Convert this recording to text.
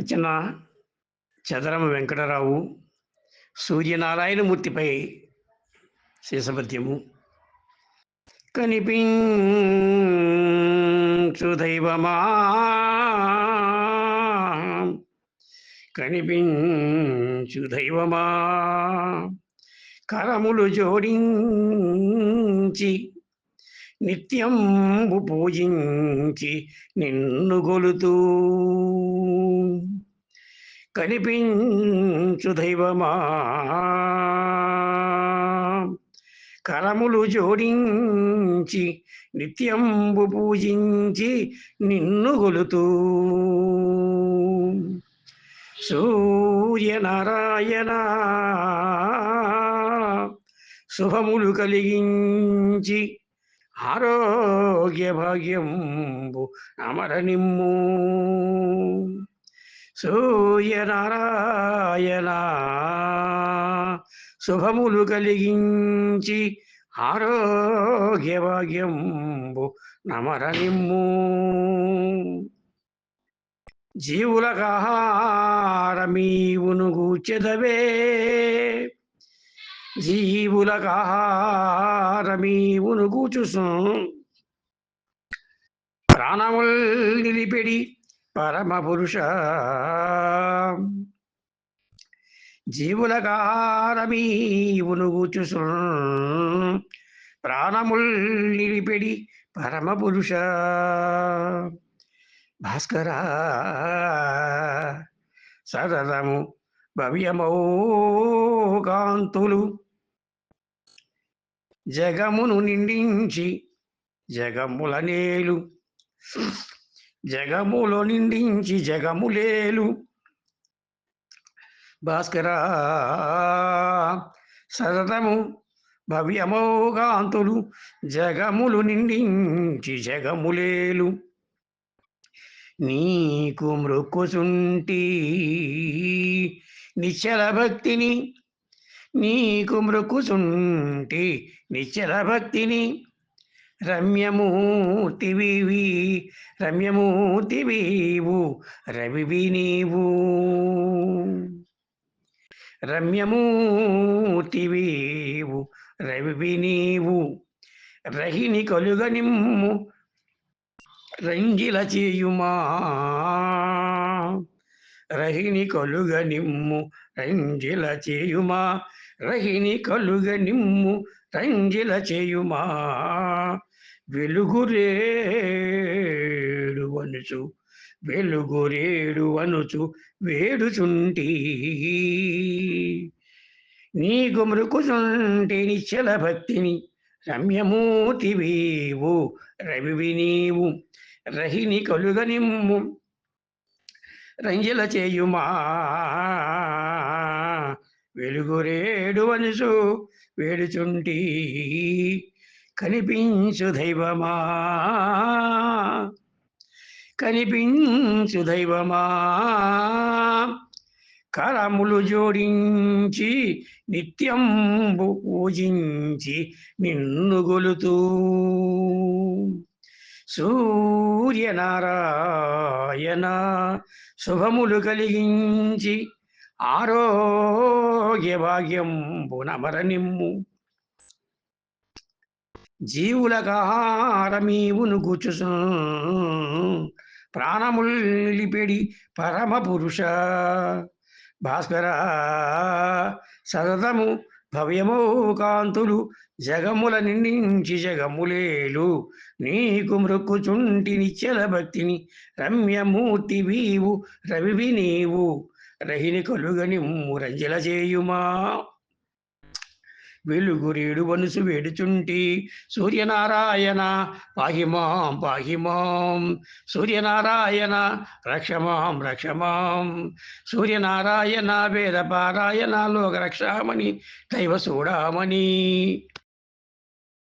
రచన చదరమ వెంకటరావు. సూర్యనారాయణమూర్తిపై శేషపద్యము. కనిపించుదైవమా కనిపించుదైవమా కరములు జోడించి నిత్యంబు పూజించి నిన్ను గొలుతూ కనిపించు దైవమా. కరములు జోడించి నిత్యంబు పూజించి నిన్ను గొలుతూ సూర్యనారాయణ శుభములు కలిగించి ఆరోగ్య భాగ్యంబు అమరనిమ్ము. సూర్యనారాయణ శుభములు కలిగించి ఆరోగ్య భాగ్యంబు నమరనిమ్ము. జీవులకాహారమీవును గూచెదవే జీవులకాహారమీవును కూచుసు ప్రాణముల్ నిలిపెడి పరమ పురుష జీవులకారమీవును గూచుసు ప్రాణముల్ నిలిపెడి పరమ పురుష భాస్కర సదరము భవ్యమౌ కాంతులు జగమును నిండించి జగముల నేలు. జగములో నిండించి జగములేలు భాస్కర సతతము భవ్యమోగాంతులు జగములు నిండించి జగములేలు నీకు మృక్కుచుంటి నిశ్చల భక్తిని నీకు మృకుసుంటి నిశ్చల భక్తిని. రమ్యమూర్తివి రమ్యమూర్తివీవు రవివి నీవు. రమ్యమూర్తివీవు రవివి నీవు. రహిని కలుగనిమ్ము రంగిల చేయుమా. రహిని కలుగ నిమ్ము రంజిల చేయుమా? రహిని కలుగ నిమ్ము రంజిల చేయుమా? వెలుగురేడు వనుచు వెలుగురేడు వనుచు వేడుచుంటి. నీ మృకుచుంటి నిశ్చల భక్తిని రమ్యమూర్తివీవు రవివి నీవు. రహిని కలుగనిమ్ము రంజిల చేయుమా? వెలుగురేడు వనుసు వేడుచుంటి కనిపించు దైవమా? కనిపించు దైవమా? కరములు జోడించి నిత్యం పూజించి నిన్ను గొలుతూ సూర్యనారాయణ శుభములు కలిగించి ఆరోగ్య భాగ్యం నమరనిమ్ము జీవులకాహారమీవును కూర్చుసు. ప్రాణముల్లిపెడి పరమ పురుష భాస్కర సతతము భవ్యమో కాంతులు జగముల నిండించి జగములేలు. నీకు మృక్కుచుంటి నిచ్చల భక్తిని రమ్యమూర్తి వీవు రవివి నీవు. రహిని కలుగని రంజల చేయుమా? వెలుగురేడు వనుసు వేడుచుంటి. సూర్యనారాయణ పాహిమాం పాహిమాం సూర్యనారాయణ రక్షమాం రక్షమాం సూర్యనారాయణ వేద పారాయణ లోక రక్షామణి దైవ చూడామణి